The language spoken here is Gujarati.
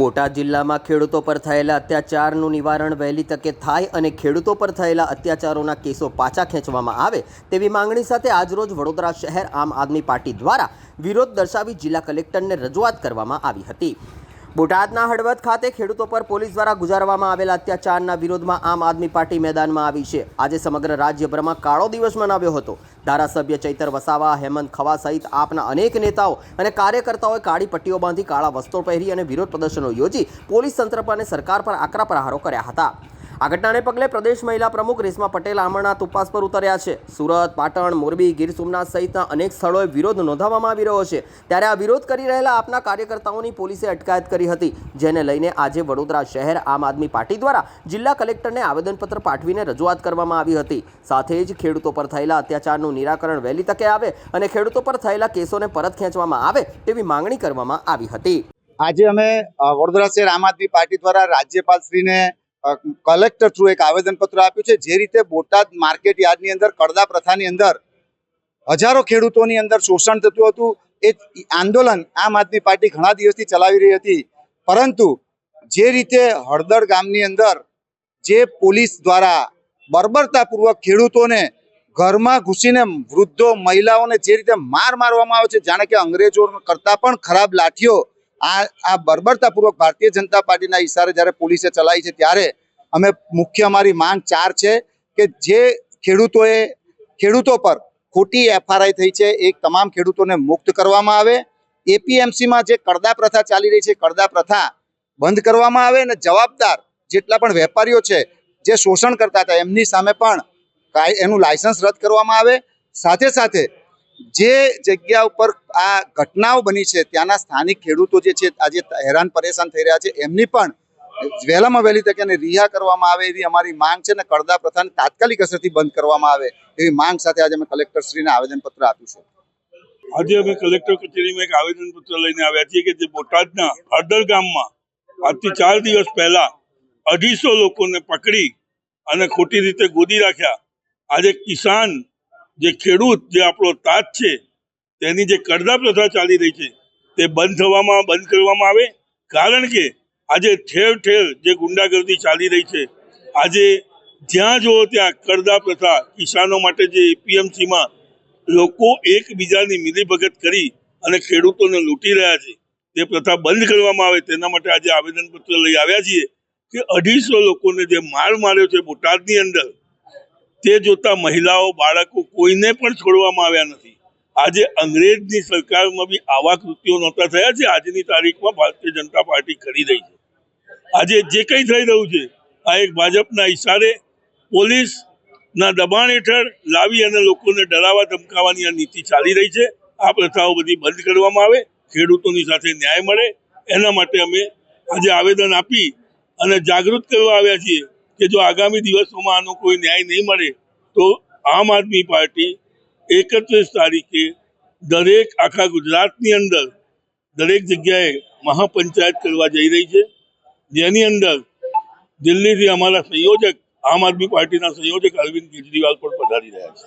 બોટાદ જિલ્લામાં ખેડૂતો પર થયેલા અત્યાચારનું નિવારણ વહેલી તકે થાય અને ખેડૂતો પર થયેલા અત્યાચારોના કેસો પાછા ખેંચવામાં આવે તેવી માંગણી સાથે આજરોજ વડોદરા શહેર આમ આદમી પાર્ટી દ્વારા વિરોધ દર્શાવી જિલ્લા કલેક્ટરને રજૂઆત કરવામાં આવી હતી. બોટાદના હળવદ ખાતે ખેડૂતો પર પોલીસ દ્વારા ગુજારવામાં આવેલા અત્યાચારના વિરોધમાં આમ આદમી પાર્ટી મેદાનમાં આવી છે. આજે સમગ્ર રાજ્યભરમાં કાળો દિવસ મનાવ્યો હતો. ધારાસભ્ય ચૈતર વસાવા, હેમંત ખવા સહિત આપના અનેક નેતાઓ અને કાર્યકર્તાઓએ કાળી પટ્ટીઓ બાંધી કાળા વસ્ત્રો પહેરી અને વિરોધ પ્રદર્શનો યોજી પોલીસ તંત્ર પર અને સરકાર પર આકરા પ્રહારો કર્યા હતા. આ ઘટનાને પગલે પ્રદેશ મહિલા પ્રમુખ રેશમા પટેલ અમરનાથ ઉપવાસ પર ઉતર્યા છે. સુરત, પાટણ, મોરબી, ગીર સોમનાથ સહિતના અનેક સ્થળોએ વિરોધ નોંધાવવામાં આવી રહ્યો છે. ત્યારે આ વિરોધ કરી રહેલા આપના કાર્યકર્તાઓની પોલીસે અટકાયત કરી હતી, જેને લઈને આજે વડોદરા શહેર આમ આદમી પાર્ટી દ્વારા જિલ્લા કલેક્ટરને આવેદનપત્ર પાઠવીને રજૂઆત કરવામાં આવી હતી. સાથે જ ખેડૂતો પર થયેલા અત્યાચારનું નિરાકરણ વહેલી તકે આવે અને ખેડૂતો પર થયેલા કેસોને પરત ખેંચવામાં આવે તેવી માંગણી કરવામાં આવી હતી. આજે અમે વડોદરા શહેર આમ આદમી પાર્ટી દ્વારા રાજ્યપાલશ્રીને કલેક્ટર થ્રુ એક આવેદનપત્ર આપ્યું છે, જે રીતે બોટાદ માર્કેટ યાર્ડની અંદર કડદા પ્રથાની અંદર હજારો ખેડૂતોની અંદર શોષણ થતું હતું. એ આંદોલન આમ આદમી પાર્ટી ઘણા દિવસથી ચલાવી રહી હતી. પરંતુ જે રીતે હળદર ગામની અંદર જે પોલીસ દ્વારા બર્બરતાપૂર્વક ખેડૂતોને ઘરમાં ઘૂસીને વૃદ્ધો, મહિલાઓને જે રીતે માર મારવામાં આવે છે, જાણે કે અંગ્રેજો કરતા પણ ખરાબ લાઠીઓ આ આ બર્બરતાપૂર્વક ભારતીય જનતા પાર્ટીના ઈશારે જ્યારે પોલીસે ચલાવી છે ત્યારે અમે મુખ્ય અમારી માંગ ચાર છે કે જે ખેડૂતોએ, ખેડૂતો પર ખોટી એફઆરઆઈ થઈ છે, એ તમામ ખેડૂતોને મુક્ત કરવામાં આવે. એપીએમસીમાં જે કડદા પ્રથા ચાલી રહી છે કડદા પ્રથા બંધ કરવામાં આવે અને જવાબદાર જેટલા પણ વેપારીઓ છે જે શોષણ કરતા હતા, એમની સામે પણ એનું લાયસન્સ રદ કરવામાં આવે. સાથે સાથે જે જગ્યા ઉપર આ ઘટનાઓ બની છે, ત્યાંના સ્થાનિક ખેડૂતો જે છે, આજે હેરાન પરેશાન થઈ રહ્યા છે. એમની પણ વહેલામાં વહેલી તકે એને રિહા કરવામાં આવે એવી અમારી માંગ છે ને કડદા પ્રથાને તાત્કાલિક અસરથી બંધ કરવામાં આવે એવી માંગ સાથે આજે અમે કલેક્ટરશ્રીને આવેદનપત્ર આપ્યું છે. આજે અમે કલેક્ટર કચેરીમાં એક આવેદનપત્ર લઈને આવ્યા છીએ કે જે બોટાદના હળદર ગામમાં આજથી ચાર દિવસ પહેલા અઢીસો લોકોને પકડી અને ખોટી રીતે ગોદી રાખ્યા. આજે કિસાન જે ખેડૂત, જે આપણો તાજ છે, તેની જે કરદા પ્રથા ચાલી રહી છે, તે બંધ થવામાં, બંધ કરવામાં આવે. કારણ કે આજે ઠેર ઠેર જે ગુંડાગર્દી ચાલી રહી છે, આજે જ્યાં જુઓ ત્યાં કરદા પ્રથા કિસાનો માટે જે એપીએમસીમાં લોકો એકબીજાની મિલીભગત કરી અને ખેડૂતોને લૂંટી રહ્યા છે, તે પ્રથા બંધ કરવામાં આવે, તેના માટે આજે આવેદનપત્ર લઈ આવ્યા છીએ કે અઢીસો લોકોને જે માર માર્યો છે બોટાદની અંદર તે જોતા મહિલાઓ, બાળકો કોઈને પણ છોડવામાં આવ્યા નથી. આજે અંગ્રેજની સરકારમાં બી આવા કૃત્યો નહોતા થયા છે આજની તારીખમાં ભારતીય જનતા પાર્ટી કરી રહી છે. આજે જે કંઈ થઈ રહ્યું છે, આ એક ભાજપના ઈશારે પોલીસના દબાણ હેઠળ લાવી અને લોકોને ડરાવા ધમકાવવાની આ નીતિ ચાલી રહી છે. આ પ્રથાઓ બધી બંધ કરવામાં આવે, ખેડૂતોની સાથે ન્યાય મળે. એના માટે અમે આજે આવેદન આપી અને જાગૃત કરવા આવ્યા છીએ કે જો આગામી દિવસોમાં આનો કોઈ ન્યાય નહીં મળે, તો આમ આદમી પાર્ટી એકત્રીસ તારીખે દરેક આખા ગુજરાતની અંદર દરેક જગ્યાએ મહાપંચાયત કરવા જઈ રહી છે. જેની અંદર દિલ્હીથી અમારા સંયોજક, આમ આદમી પાર્ટીના સંયોજક અરવિંદ કેજરીવાલ પણ પધારી રહ્યા છે.